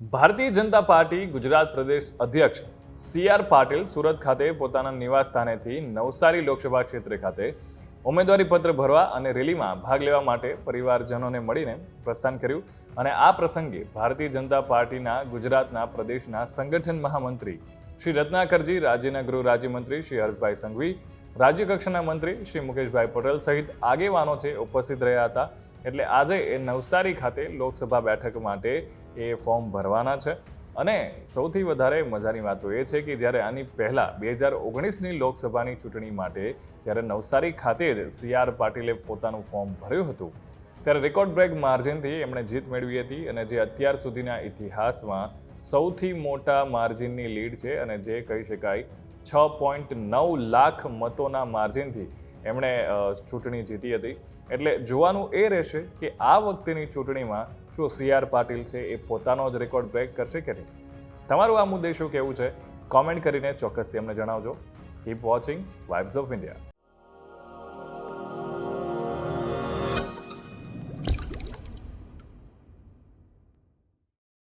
Bharatiya Janata party Gujarat પ્રદેશ અધ્યક્ષ C R Patil Surat ખાતે પોતાના નિવાસ સ્થાનેથી નવસારી લોકસભા ક્ષેત્ર ખાતે ઉમેદવારી પત્ર ભરવા અને રેલીમાં ભાગ લેવા માટે પરિવારજનોને મળીને પ્રસ્થાન કર્યું અને આ પ્રસંગે ભારતીય જનતા પાર્ટીના ગુજરાતના પ્રદેશના સંગઠન મહામંત્રી શ્રી રત્નાકરજી, રાજ્યના ગૃહ રાજ્યમંત્રી શ્રી હર્ષભાઈ સંઘવી રાજ્ય કક્ષાના મંત્રી શ્રી મુકેશભાઈ પટેલ સહિત આગેવાનો છે ઉપસ્થિત રહ્યા હતા. એટલે આજે એ નવસારી ખાતે લોકસભા બેઠક માટે એ ફોર્મ ભરવાના છે. અને સૌથી વધારે મજાની વાત એ છે કે જ્યારે આની પહેલાં બે હજાર ઓગણીસની લોકસભાની ચૂંટણી માટે જ્યારે નવસારી ખાતે જ સી આર પાટીલે પોતાનું ફોર્મ ભર્યું હતું, ત્યારે રેકોર્ડ બ્રેક માર્જિનથી એમણે જીત મેળવી હતી અને જે અત્યાર સુધીના ઇતિહાસમાં સૌથી મોટા માર્જિનની લીડ છે અને જે કહી શકાય છ પોઈન્ટ નવ લાખ મતોના માર્જિનથી એમણે ચૂંટણી જીતી હતી. એટલે જોવાનું એ રહેશે કે આ વખતેની ચૂંટણીમાં શું સી આર પાટીલ છે એ પોતાનો જ રેકોર્ડ બ્રેક કરશે કે નહીં? તમારું આ મુદ્દે શું કહેવું છે? કોમેન્ટ કરીને ચોક્કસથી અમને જણાવજો. Keep watching vibes of India